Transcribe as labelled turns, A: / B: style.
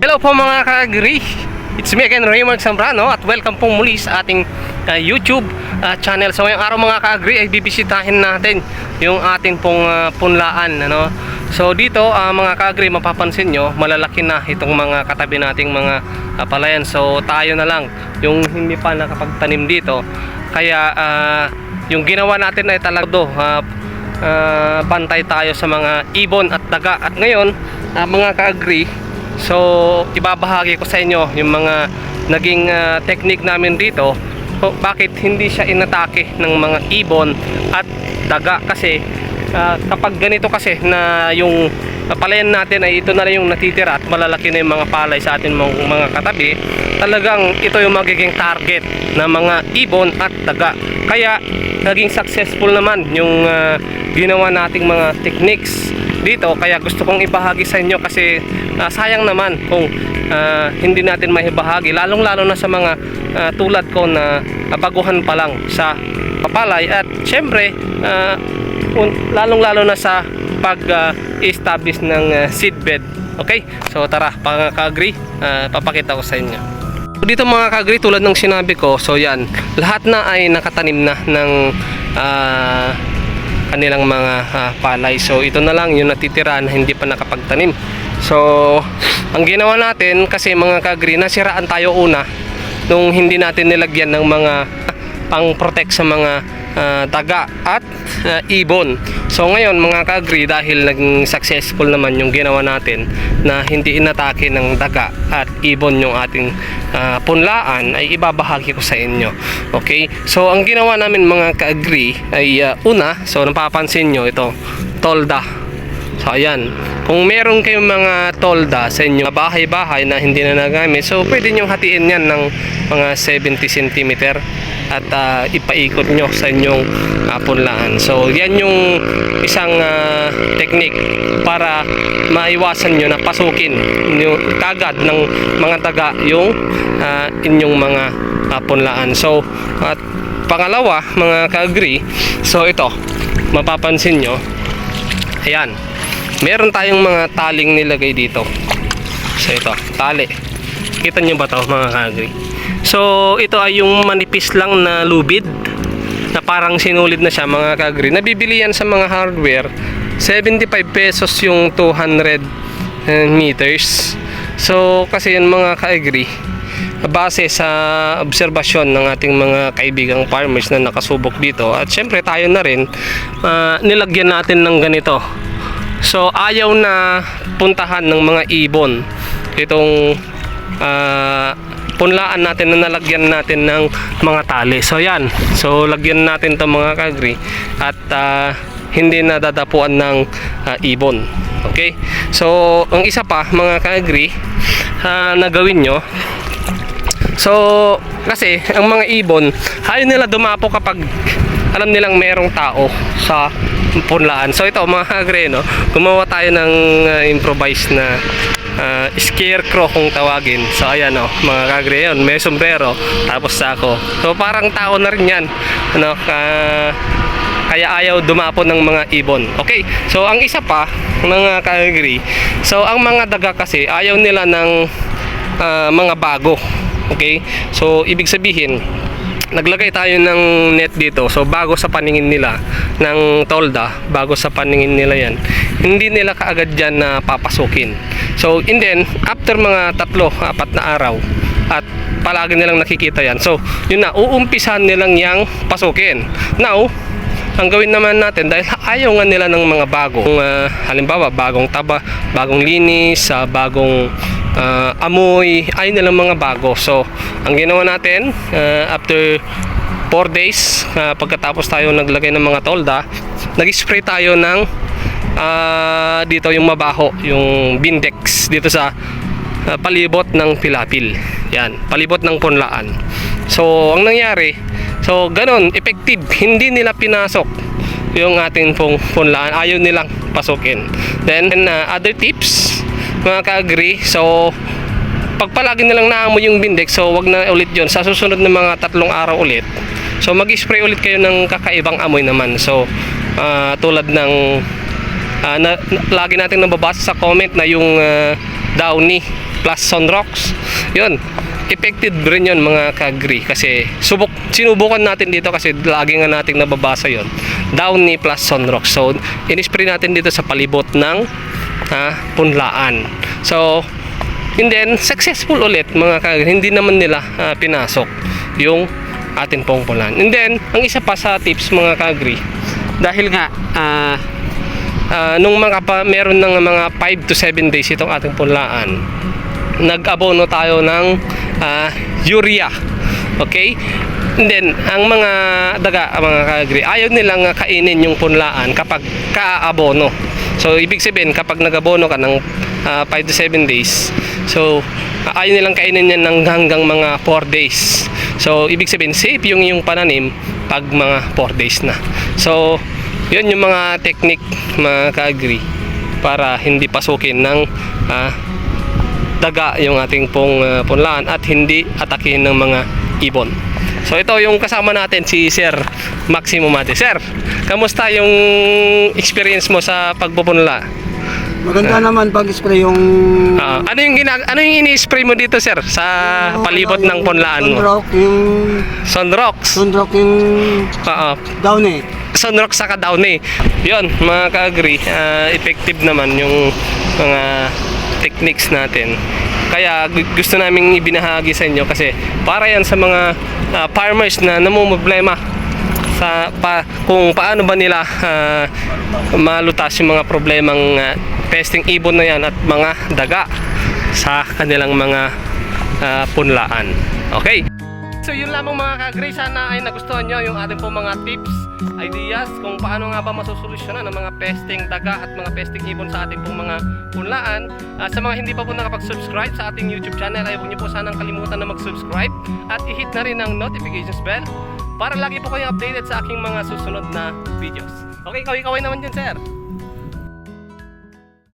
A: Hello po mga ka-agree. It's me again, Raymond Zambrano at welcome po muli sa ating uh, YouTube uh, channel. So ngayong araw mga ka-agree ay bibisitahin natin yung ating pong uh, punlaan. Ano? So dito uh, mga ka-agree mapapansin nyo malalaki na itong mga katabi nating mga uh, palayan. So tayo na lang yung hindi pa nakapagtanim dito. Kaya uh, yung ginawa natin ay talaga uh, uh, bantay tayo sa mga ibon at daga. At ngayon uh, mga ka-agree So, ibabahagi ko sa inyo yung mga naging ah, technique namin dito. So, bakit hindi siya inatake ng mga ibon at daga kasi ah, kapag ganito kasi na yung palayan natin ay ito na lang yung natitira at malalaki na yung mga palay sa atin mga, mga katabi talagang ito yung magiging target ng mga ibon at daga kaya naging successful naman yung ah, ginawa nating mga techniques dito kaya gusto kong ibahagi sa inyo kasi ah, sayang naman kung ah, hindi natin maibahagi lalong lalo na sa mga ah, tulad ko na baguhan pa lang sa papalay at syempre ah, un- lalong lalo na sa pag-establish ng ah, seedbed okay so tara pangaka-agree ah, papakita ko sa inyo dito mga ka-agree tulad ng sinabi ko so yan lahat na ay nakatanim na ng ah, kanilang mga ah, palay. So ito na lang yung natitira na hindi pa nakapagtanim. So ang ginawa natin kasi mga kagri nasiraan tayo una nung hindi natin nilagyan ng mga pang protect sa mga ah, daga at ah, ibon. So ngayon mga kagri dahil naging successful naman yung ginawa natin na hindi inatake ng daga at ibon yung ating ah, punlaan ay ibabahagi ko sa inyo. Okay? So ang ginawa namin mga ka-agree ay ah, una, so napapansin nyo ito, tolda. So ayan, kung meron kayong mga tolda sa inyo bahay-bahay na hindi na nagamit, so pwede nyo hatiin yan ng mga 70 cm at ah, ipaikot nyo sa inyong ah, punlaan. So yan yung isang ah, technique para maiwasan nyo na pasukin nyo kagad ng mga taga yung ah, inyong mga ah, punlaan. So at pangalawa mga ka-agree, so ito mapapansin nyo ayan meron tayong mga taling nilagay dito. So ito tali. Kita nyo ba to mga ka-agree so ito ay yung manipis lang na lubid na parang sinulid na siya mga ka-agree nabibili yan sa mga hardware. 75 pesos yung 200 eh, meters. So kasi yan mga ka-agree base sa obserbasyon ng ating mga kaibigang farmers na nakasubok dito. At syempre tayo na rin ah, nilagyan natin ng ganito so ayaw na puntahan ng mga ibon. Itong ah, punlaan natin na nalagyan natin ng mga tali. So yan. So lagyan natin to mga kagri at ah, hindi na dadapuan ng ah, ibon. Okay? So ang isa pa mga kaagri ah, na gawin nyo. So, kasi ang mga ibon, ayaw nila dumapo kapag alam nilang merong tao sa punlaan. So ito mga kagre, no, gumawa tayo ng uh, improvised na uh, scarecrow kung tawagin. So ayan no, mga kagre yun, may sombrero, tapos sako. So parang tao na rin yan. Ano, ka- kaya ayaw dumapo ng mga ibon. Okay, so ang isa pa, mga ka-agree, so ang mga daga kasi ayaw nila ng ah, mga bago. Okay? So, ibig sabihin, naglagay tayo ng net dito. So, bago sa paningin nila ng tolda, bago sa paningin nila yan, hindi nila kaagad dyan na papasukin. So, and then, after mga tatlo, apat na araw, at palagi nilang nakikita yan. So, yun na, uumpisan nilang yang pasukin. Now, ang gawin naman natin dahil ayaw nga nila ng mga bagong ah, halimbawa bagong taba, bagong linis, ah, bagong ah, amoy, ayaw nilang mga bago. So, ang ginawa natin ah, after 4 days ah, pagkatapos tayo naglagay ng mga tolda, nag-spray tayo ng ah, dito yung mabaho, yung Bindex dito sa ah, palibot ng pilapil. Yan, palibot ng punlaan. So, ang nangyari, so ganun, effective, hindi nila pinasok yung ating pong punlaan. Ayaw nilang pasukin. Then, uh, other tips, mga ka-agree, so pag palagi nilang naamoy yung bindex, so wag na ulit yon Sa susunod na mga tatlong araw ulit, so mag-spray ulit kayo ng kakaibang amoy naman. So, ah, tulad ng Ah, na, na- lagi natin nababasa sa comment na yung ah, Downy plus Sunrox. Yun, effective rin yun mga kagri kasi subok, sinubukan natin dito kasi lagi nga nating nababasa yon Downy plus Sunrox. So, inispray natin dito sa palibot ng ah, punlaan. So, and then, successful ulit mga kagri. Hindi naman nila ah, pinasok yung atin pong pulan. And then, ang isa pa sa tips mga kagri, dahil nga, ah, ah, nung mga pa, meron ng mga 5 to 7 days itong ating punlaan, nag-abono tayo ng ah, urea. Okay? And then, ang mga daga, ang mga kagri, ayaw nilang ah, kainin yung punlaan kapag kaabono. So, ibig sabihin, kapag nag-abono ka ng 5 to 7 days, so, ah, ayaw nilang kainin yan ng hanggang mga 4 days. So, ibig sabihin, safe yung yung pananim pag mga 4 days na. So, yun yung mga technique, mga ka-agree, para hindi pasukin ng ah, daga yung ating pong ah, punlaan at hindi atakin ng mga ibon. So ito yung kasama natin si Sir Maximo Mate. Sir, kamusta yung experience mo sa pagpupunla?
B: Maganda naman pag spray yung
A: Ah, ano yung ginag ano yung ini-spray mo dito, sir, sa palibot ng punlaan mo?
B: Sunrock yung
A: Sunrox.
B: sunrock yung
A: Oo.
B: down eh.
A: Sunrock sa Downy. Yun, mga ka-agree, ah, effective naman yung mga techniques natin. Kaya gu- gusto naming ibinahagi sa inyo kasi para yan sa mga ah, farmers na namumblema sa pa, kung paano ba nila ah, malutas yung mga problemang ah, pesting ibon na yan at mga daga sa kanilang mga ah, punlaan. Okay? So yun lamang mga ka-agree, sana ay nagustuhan nyo yung ating po mga tips, ideas kung paano nga ba masusolusyonan ang mga pesting daga at mga pesting ibon sa ating pong mga punlaan. Ah, sa mga hindi pa po nakapag-subscribe sa ating YouTube channel, ay huwag nyo po sanang kalimutan na mag-subscribe at i-hit na rin ang notifications bell para lagi po kayong updated sa aking mga susunod na videos. Okay, kaway-kaway naman dyan, sir.